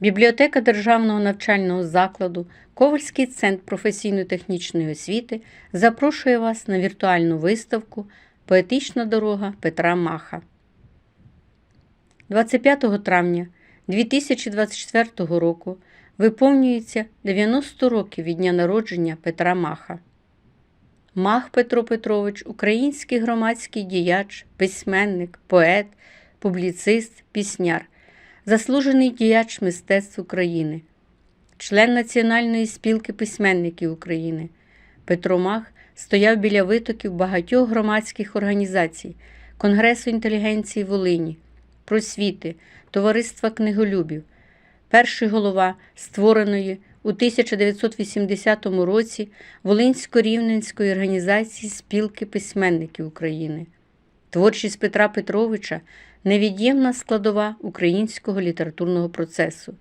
Бібліотека Державного навчального закладу Ковальський центр професійно-технічної освіти запрошує вас на віртуальну виставку Поетична дорога Петра Маха. 25 травня 2024 року виповнюється 90 років від дня народження Петра Маха. Мах Петро Петрович український громадський діяч, письменник, поет, публіцист, пісняр, заслужений діяч мистецтв України, член Національної спілки письменників України. Петро Мах стояв біля витоків багатьох громадських організацій, Конгресу інтелігенції Волині, просвіти, Товариства книголюбів, перший голова створеної у 1980 році Волинсько-Рівненської організації спілки письменників України. Творчість Петра Петровича невід'ємна складова українського літературного процесу,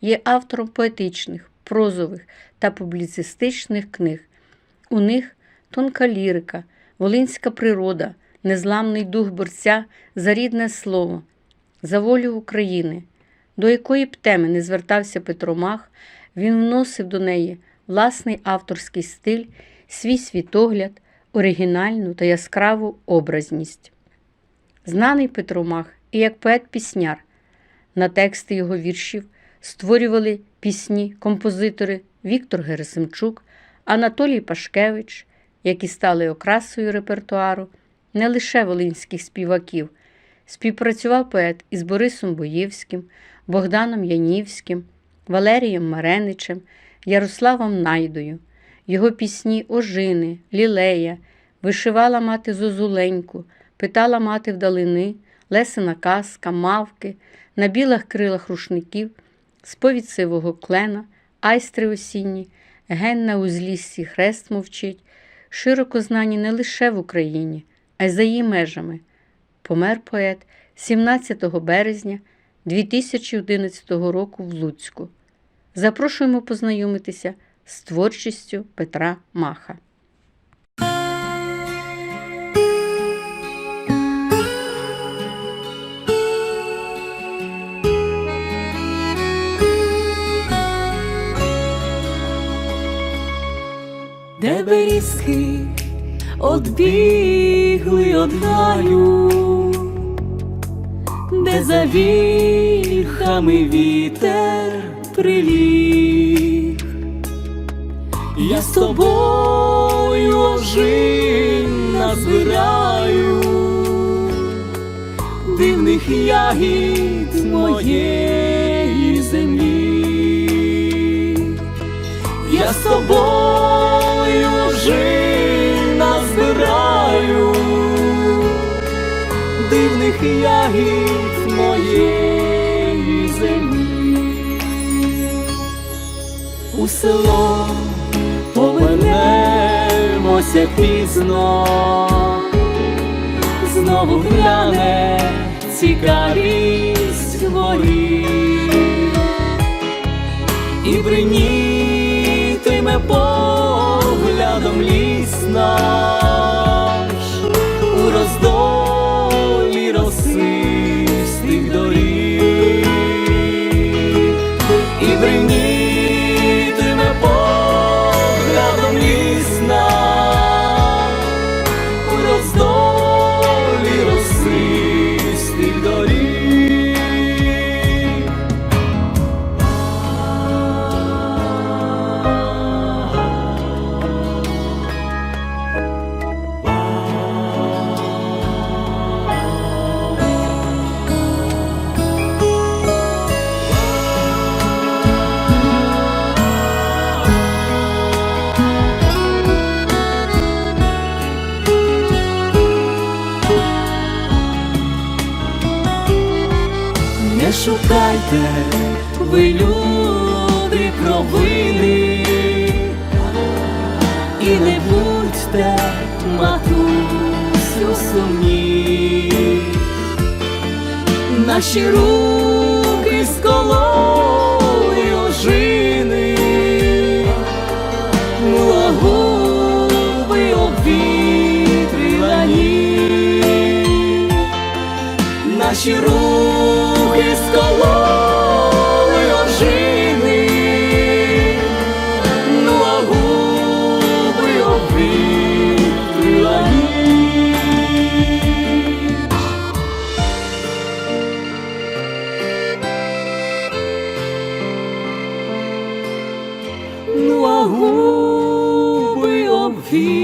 є автором поетичних, прозових та публіцистичних книг. У них тонка лірика, волинська природа, незламний дух борця за рідне слово, за волю України, до якої б теми не звертався Петро Мах, він вносив до неї власний авторський стиль, свій світогляд, оригінальну та яскраву образність. Знаний Петро Мах і як поет-пісняр. На тексти його віршів створювали пісні композитори Віктор Герасимчук, Анатолій Пашкевич, які стали окрасою репертуару не лише волинських співаків. Співпрацював поет із Борисом Боєвським, Богданом Янівським, Валерієм Мареничем, Ярославом Найдою. Його пісні Ожини, Лілея, вишивала мати Зозуленьку, питала мати вдалини, Лесина казка, мавки, на білих крилах рушників, сповідь сивого клена, айстри осінні, ген на узліссі хрест мовчить, широко знані не лише в Україні, а й за її межами. Помер поет 17 березня 2011 року в Луцьку. Запрошуємо познайомитися з творчістю Петра Маха. Де берізки одбігли од гаю, де за вільхами вітер приліг, я з тобою ожин назбираю дивних ягід моєї землі. Я з тобою жив назбираю дивних ягід моєї землі. У село повернемося пізно, знову гляне цікавість воріт і бринітиме шукайте ви люди провини і не будьте матусю сумні. Наші руки скололи ожини, милогуби обвітрила. Наші рухи peace.